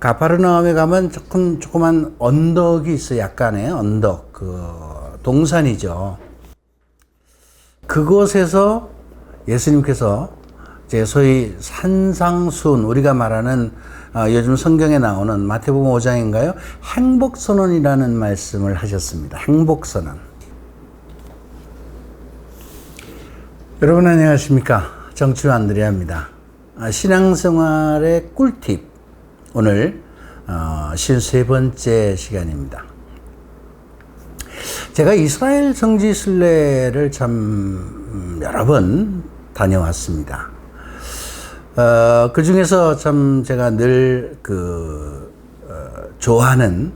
가파르나움에 가면 조금 조그만 언덕이 있어 요 약간의 언덕 그 동산이죠. 그곳에서 예수님께서 이제 소위 산상순 우리가 말하는 어, 요즘 성경에 나오는 마태복음 5장인가요? 행복선언이라는 말씀을 하셨습니다. 행복선언. 여러분 안녕하십니까? 정치우 안드레아입니다. 아, 신앙생활의 꿀팁. 오늘 어, 53번째 시간입니다. 제가 이스라엘 성지 순례를 참 음, 여러 번 다녀왔습니다. 어, 그 중에서 참 제가 늘그 어, 좋아하는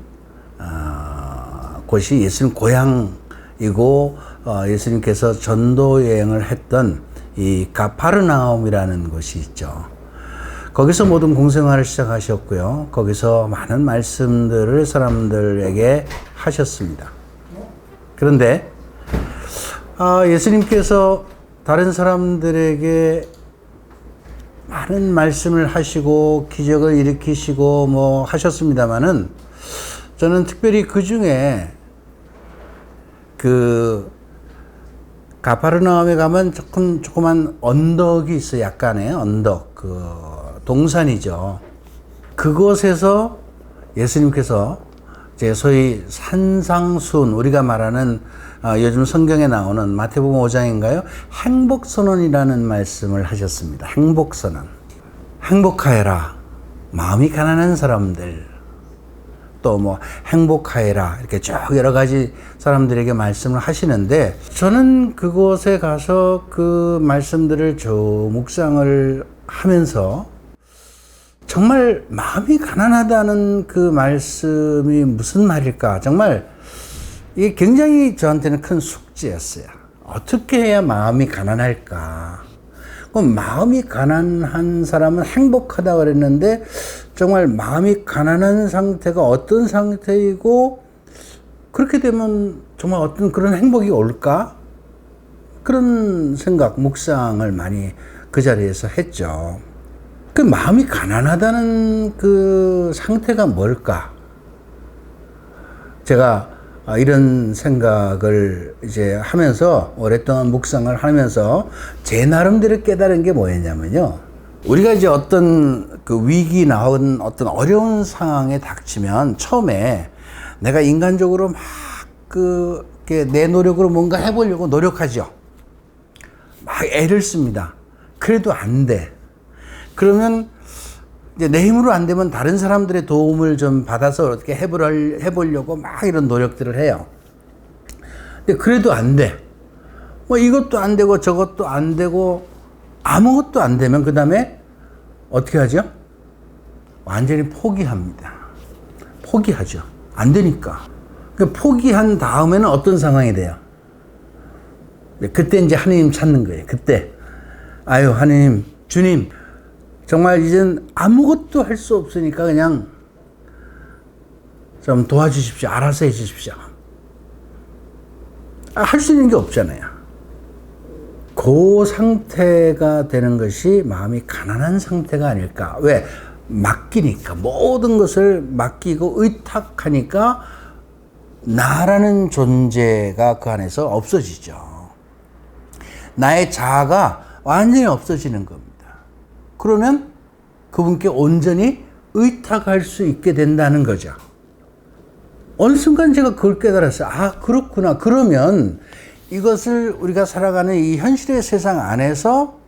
어, 곳이 예수님 고향이고 어, 예수님께서 전도 여행을 했던 이 가파르나움이라는 곳이 있죠. 거기서 모든 공생활을 시작하셨고요. 거기서 많은 말씀들을 사람들에게 하셨습니다. 그런데 아, 예수님께서 다른 사람들에게 많은 말씀을 하시고 기적을 일으키시고 뭐 하셨습니다만은 저는 특별히 그 중에 그 가파르나움에 가면 조금 조그만 언덕이 있어 요 약간의 언덕 그 동산이죠. 그곳에서 예수님께서 이제 소위 산상순 우리가 말하는 어, 요즘 성경에 나오는 마태복음 5장인가요? 행복선언이라는 말씀을 하셨습니다. 행복선언. 행복하여라. 마음이 가난한 사람들. 또 뭐 행복하여라. 이렇게 쭉 여러 가지 사람들에게 말씀을 하시는데 저는 그곳에 가서 그 말씀들을 쭉 묵상을 하면서 정말 마음이 가난하다는 그 말씀이 무슨 말일까? 정말 이게 굉장히 저한테는 큰 숙제였어요. 어떻게 해야 마음이 가난할까? 그럼 마음이 가난한 사람은 행복하다 그랬는데 정말 마음이 가난한 상태가 어떤 상태이고 그렇게 되면 정말 어떤 그런 행복이 올까? 그런 생각, 묵상을 많이 그 자리에서 했죠. 그 마음이 가난하다는 그 상태가 뭘까? 제가 아, 이런 생각을 이제 하면서 오랫동안 묵상을 하면서 제 나름대로 깨달은 게 뭐였냐면요. 우리가 이제 어떤 그 위기 나온 어떤 어려운 상황에 닥치면 처음에 내가 인간적으로 막그 내 노력으로 뭔가 해보려고 노력하죠. 막 애를 씁니다. 그래도 안 돼. 그러면 이제 내 힘으로 안 되면 다른 사람들의 도움을 좀 받아서 어떻게 해볼, 해보려고 막 이런 노력들을 해요. 근데 그래도 안 돼. 뭐 이것도 안 되고 저것도 안 되고 아무것도 안 되면 그 다음에 어떻게 하죠? 완전히 포기합니다. 포기하죠. 안 되니까. 그 포기한 다음에는 어떤 상황이 돼요? 그때 이제 하느님 찾는 거예요. 그때. 아유, 하느님, 주님, 정말 이젠 아무것도 할 수 없으니까 그냥 좀 도와주십시오. 알아서 해주십시오. 아, 할수 있는 게 없잖아요. 그 상태가 되는 것이 마음이 가난한 상태가 아닐까. 왜? 맡기니까. 모든 것을 맡기고 의탁하니까 나라는 존재가 그 안에서 없어지죠. 나의 자아가 완전히 없어지는 겁니다. 그러면 그분께 온전히 의탁할 수 있게 된다는 거죠. 어느 순간 제가 그걸 깨달았어요. 아, 그렇구나. 그러면 이것을 우리가 살아가는 이 현실의 세상 안에서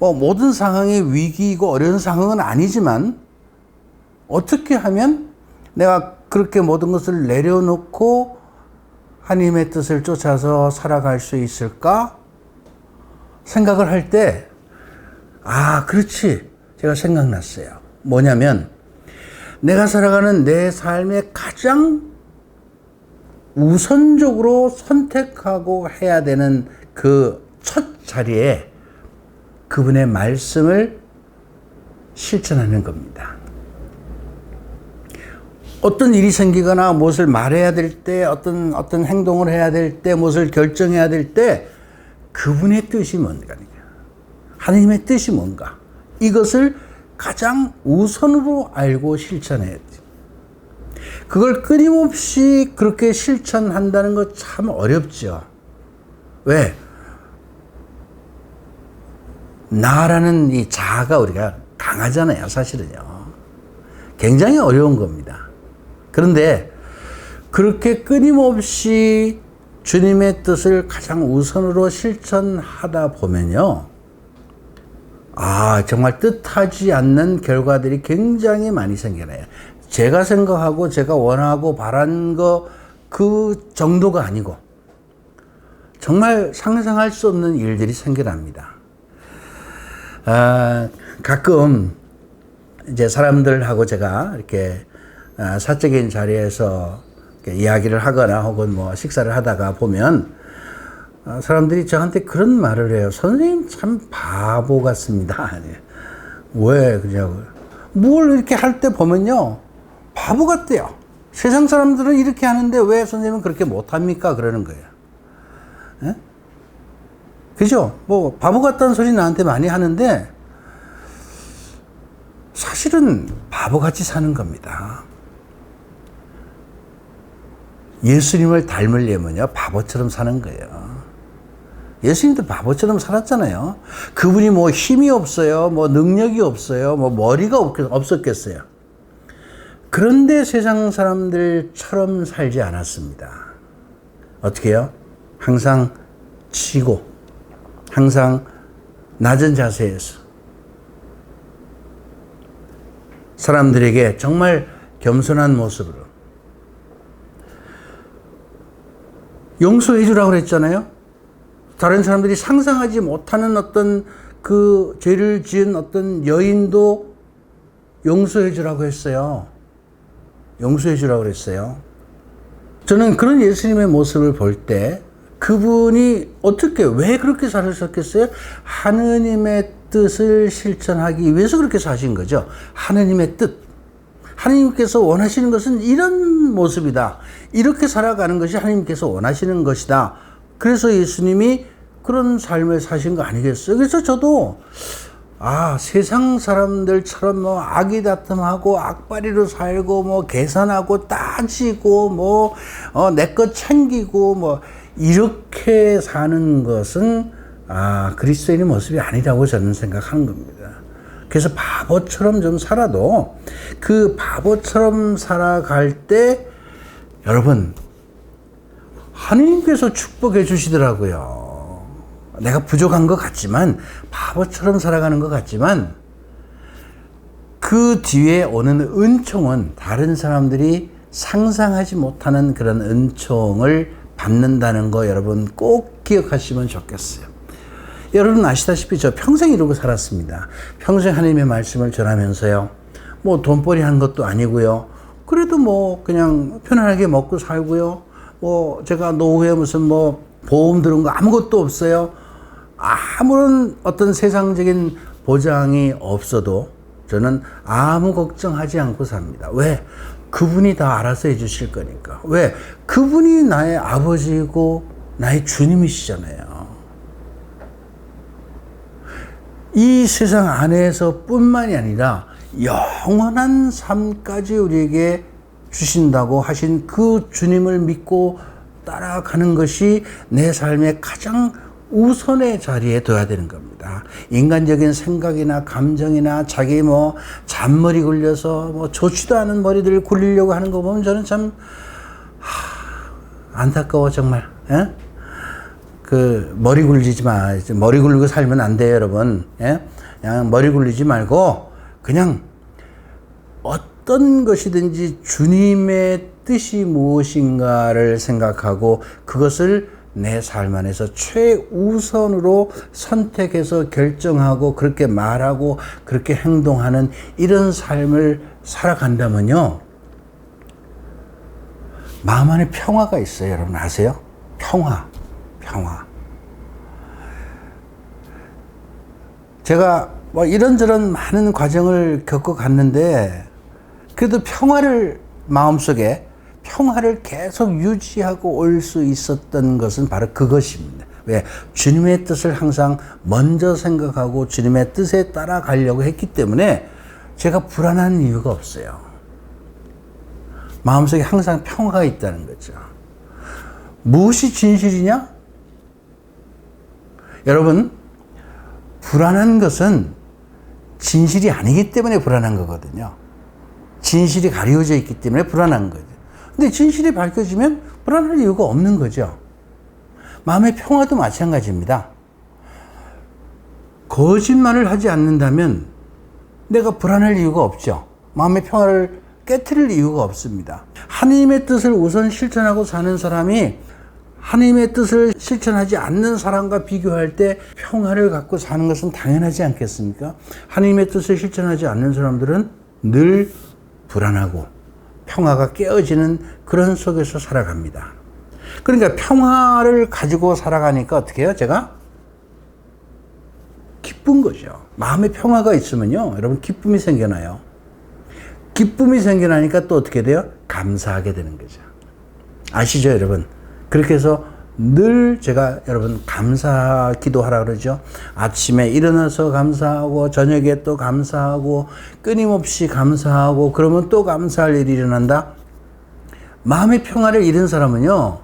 뭐 모든 상황이 위기이고 어려운 상황은 아니지만 어떻게 하면 내가 그렇게 모든 것을 내려놓고 하나님의 뜻을 쫓아서 살아갈 수 있을까? 생각을 할 때 아, 그렇지. 제가 생각났어요. 뭐냐면, 내가 살아가는 내 삶의 가장 우선적으로 선택하고 해야 되는 그 첫 자리에 그분의 말씀을 실천하는 겁니다. 어떤 일이 생기거나 무엇을 말해야 될 때, 어떤, 어떤 행동을 해야 될 때, 무엇을 결정해야 될 때, 그분의 뜻이 뭔가. 하나님의 뜻이 뭔가 이것을 가장 우선으로 알고 실천해야 돼. 그걸 끊임없이 그렇게 실천한다는 거 참 어렵죠. 왜? 나라는 이 자아가 우리가 강하잖아요, 사실은요. 굉장히 어려운 겁니다. 그런데 그렇게 끊임없이 주님의 뜻을 가장 우선으로 실천하다 보면요. 아, 정말 뜻하지 않는 결과들이 굉장히 많이 생겨나요. 제가 생각하고 제가 원하고 바란 거 그 정도가 아니고 정말 상상할 수 없는 일들이 생겨납니다. 아, 가끔 이제 사람들하고 제가 이렇게 아, 사적인 자리에서 이야기를 하거나 혹은 뭐 식사를 하다가 보면 아, 사람들이 저한테 그런 말을 해요. 선생님 참 바보 같습니다. 왜 그냐고. 뭘 이렇게 할 때 보면요. 바보 같대요. 세상 사람들은 이렇게 하는데 왜 선생님은 그렇게 못합니까? 그러는 거예요. 예? 그죠? 뭐, 바보 같다는 소리 나한테 많이 하는데, 사실은 바보같이 사는 겁니다. 예수님을 닮으려면요, 바보처럼 사는 거예요. 예수님도 바보처럼 살았잖아요. 그분이 뭐 힘이 없어요, 뭐 능력이 없어요, 뭐 머리가 없었겠어요. 그런데 세상 사람들처럼 살지 않았습니다. 어떻게 해요? 항상 치고, 항상 낮은 자세에서 사람들에게 정말 겸손한 모습으로 용서해 주라고 그랬잖아요. 다른 사람들이 상상하지 못하는 어떤 그 죄를 지은 어떤 여인도 용서해 주라고 했어요. 용서해 주라고 그랬어요. 저는 그런 예수님의 모습을 볼 때 그분이 어떻게 왜 그렇게 살으셨겠어요? 하느님의 뜻을 실천하기 위해서 그렇게 사신 거죠. 하느님의 뜻. 하나님께서 원하시는 것은 이런 모습이다. 이렇게 살아가는 것이 하나님께서 원하시는 것이다. 그래서 예수님이 그런 삶을 사신 거 아니겠어요? 그래서 저도 아, 세상 사람들처럼 뭐 악이다툼하고 악바리로 살고 뭐 계산하고 따지고 뭐, 어, 내것 챙기고 뭐 이렇게 사는 것은 아, 그리스도인의 모습이 아니라고 저는 생각하는 겁니다. 그래서 바보처럼 좀 살아도 그 바보처럼 살아갈 때 여러분 하느님께서 축복해 주시더라고요. 내가 부족한 것 같지만 바보처럼 살아가는 것 같지만 그 뒤에 오는 은총은 다른 사람들이 상상하지 못하는 그런 은총을 받는다는 거 여러분 꼭 기억하시면 좋겠어요. 여러분 아시다시피 저 평생 이러고 살았습니다. 평생 하나님의 말씀을 전하면서요. 뭐 돈벌이 한 것도 아니고요. 그래도 뭐 그냥 편안하게 먹고 살고요. 뭐 제가 노후에 무슨 뭐 보험 들은 거 아무것도 없어요. 아무런 어떤 세상적인 보장이 없어도 저는 아무 걱정하지 않고 삽니다. 왜? 그분이 다 알아서 해주실 거니까. 왜? 그분이 나의 아버지고 나의 주님이시잖아요. 이 세상 안에서 뿐만이 아니라 영원한 삶까지 우리에게 주신다고 하신 그 주님을 믿고 따라가는 것이 내 삶의 가장 우선의 자리에 둬야 되는 겁니다. 인간적인 생각이나 감정이나 자기 뭐 잔머리 굴려서 뭐 좋지도 않은 머리들을 굴리려고 하는 거 보면 저는 참 하, 안타까워 정말. 예? 그 머리 굴리지 마. 머리 굴리고 살면 안 돼요, 여러분. 예? 그냥 머리 굴리지 말고 그냥 어떤 것이든지 주님의 뜻이 무엇인가를 생각하고 그것을 내 삶 안에서 최우선으로 선택해서 결정하고 그렇게 말하고 그렇게 행동하는 이런 삶을 살아간다면요. 마음 안에 평화가 있어요. 여러분 아세요? 평화. 평화. 제가 뭐 이런저런 많은 과정을 겪어 갔는데 그래도 평화를 마음속에 평화를 계속 유지하고 올 수 있었던 것은 바로 그것입니다. 왜? 주님의 뜻을 항상 먼저 생각하고 주님의 뜻에 따라가려고 했기 때문에 제가 불안한 이유가 없어요. 마음속에 항상 평화가 있다는 거죠. 무엇이 진실이냐? 여러분, 불안한 것은 진실이 아니기 때문에 불안한 거거든요. 진실이 가려져 있기 때문에 불안한 거죠. 근데 진실이 밝혀지면 불안할 이유가 없는 거죠. 마음의 평화도 마찬가지입니다. 거짓말을 하지 않는다면 내가 불안할 이유가 없죠. 마음의 평화를 깨뜨릴 이유가 없습니다. 하나님의 뜻을 우선 실천하고 사는 사람이 하나님의 뜻을 실천하지 않는 사람과 비교할 때 평화를 갖고 사는 것은 당연하지 않겠습니까? 하나님의 뜻을 실천하지 않는 사람들은 늘 불안하고 평화가 깨어지는 그런 속에서 살아갑니다. 그러니까 평화를 가지고 살아가니까 어떻게 해요? 제가 기쁜 거죠. 마음에 평화가 있으면요. 여러분 기쁨이 생겨나요. 기쁨이 생겨나니까 또 어떻게 돼요? 감사하게 되는 거죠. 아시죠, 여러분? 그렇게 해서 늘 제가 여러분 감사 기도하라 그러죠. 아침에 일어나서 감사하고 저녁에 또 감사하고 끊임없이 감사하고 그러면 또 감사할 일이 일어난다. 마음의 평화를 잃은 사람은요.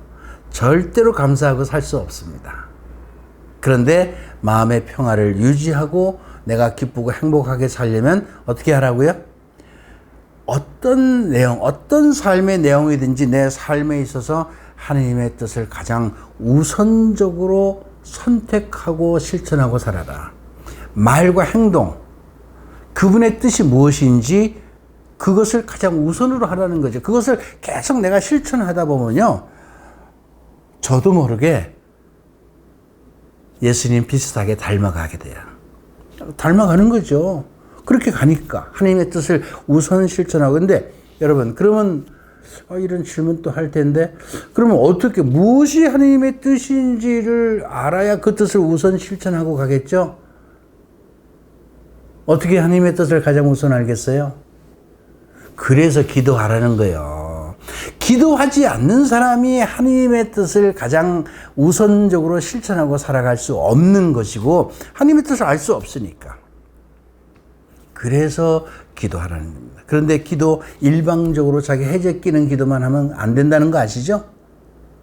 절대로 감사하고 살 수 없습니다. 그런데 마음의 평화를 유지하고 내가 기쁘고 행복하게 살려면 어떻게 하라고요? 어떤 내용, 어떤 삶의 내용이든지 내 삶에 있어서 하나님의 뜻을 가장 우선적으로 선택하고 실천하고 살아라. 말과 행동, 그분의 뜻이 무엇인지 그것을 가장 우선으로 하라는 거죠. 그것을 계속 내가 실천하다 보면요. 저도 모르게 예수님 비슷하게 닮아가게 돼요. 닮아가는 거죠. 그렇게 가니까 하나님의 뜻을 우선 실천하고 근데 여러분 그러면 어, 이런 질문 또할 텐데 그러면 어떻게 무엇이 하나님의 뜻인지를 알아야 그 뜻을 우선 실천하고 가겠죠? 어떻게 하나님의 뜻을 가장 우선 알겠어요? 그래서 기도하라는 거예요. 기도하지 않는 사람이 하나님의 뜻을 가장 우선적으로 실천하고 살아갈 수 없는 것이고 하나님의 뜻을 알 수 없으니까. 그래서 기도하라는 겁니다. 그런데 기도 일방적으로 자기 해제 끼는 기도만 하면 안 된다는 거 아시죠?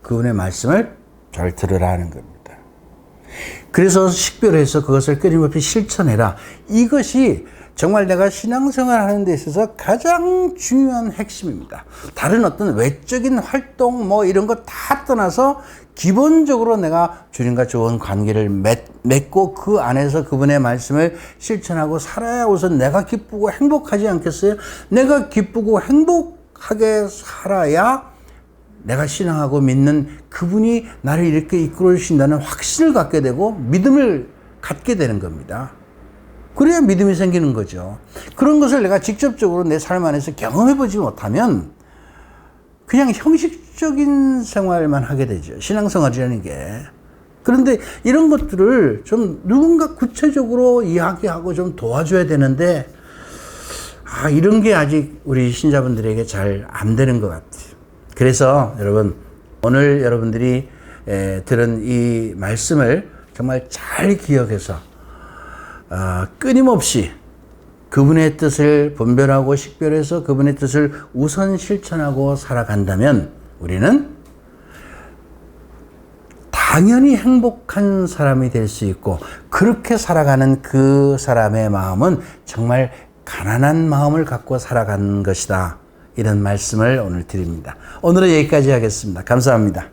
그분의 말씀을 잘 들으라는 겁니다. 그래서 식별해서 그것을 끊임없이 실천해라. 이것이 정말 내가 신앙생활 하는 데 있어서 가장 중요한 핵심입니다. 다른 어떤 외적인 활동 뭐 이런 거 다 떠나서 기본적으로 내가 주님과 좋은 관계를 맺, 맺고 그 안에서 그분의 말씀을 실천하고 살아야 우선 내가 기쁘고 행복하지 않겠어요? 내가 기쁘고 행복하게 살아야 내가 신앙하고 믿는 그분이 나를 이렇게 이끌어 주신다는 확신을 갖게 되고 믿음을 갖게 되는 겁니다. 그래야 믿음이 생기는 거죠. 그런 것을 내가 직접적으로 내 삶 안에서 경험해 보지 못하면 그냥 형식적인 생활만 하게 되죠. 신앙생활이라는 게. 그런데 이런 것들을 좀 누군가 구체적으로 이야기하고 좀 도와줘야 되는데, 아, 이런 게 아직 우리 신자분들에게 잘 안 되는 것 같아요. 그래서 여러분, 오늘 여러분들이 에, 들은 이 말씀을 정말 잘 기억해서 어, 끊임없이 그분의 뜻을 분별하고 식별해서 그분의 뜻을 우선 실천하고 살아간다면 우리는 당연히 행복한 사람이 될 수 있고 그렇게 살아가는 그 사람의 마음은 정말 가난한 마음을 갖고 살아가는 것이다. 이런 말씀을 오늘 드립니다. 오늘은 여기까지 하겠습니다. 감사합니다.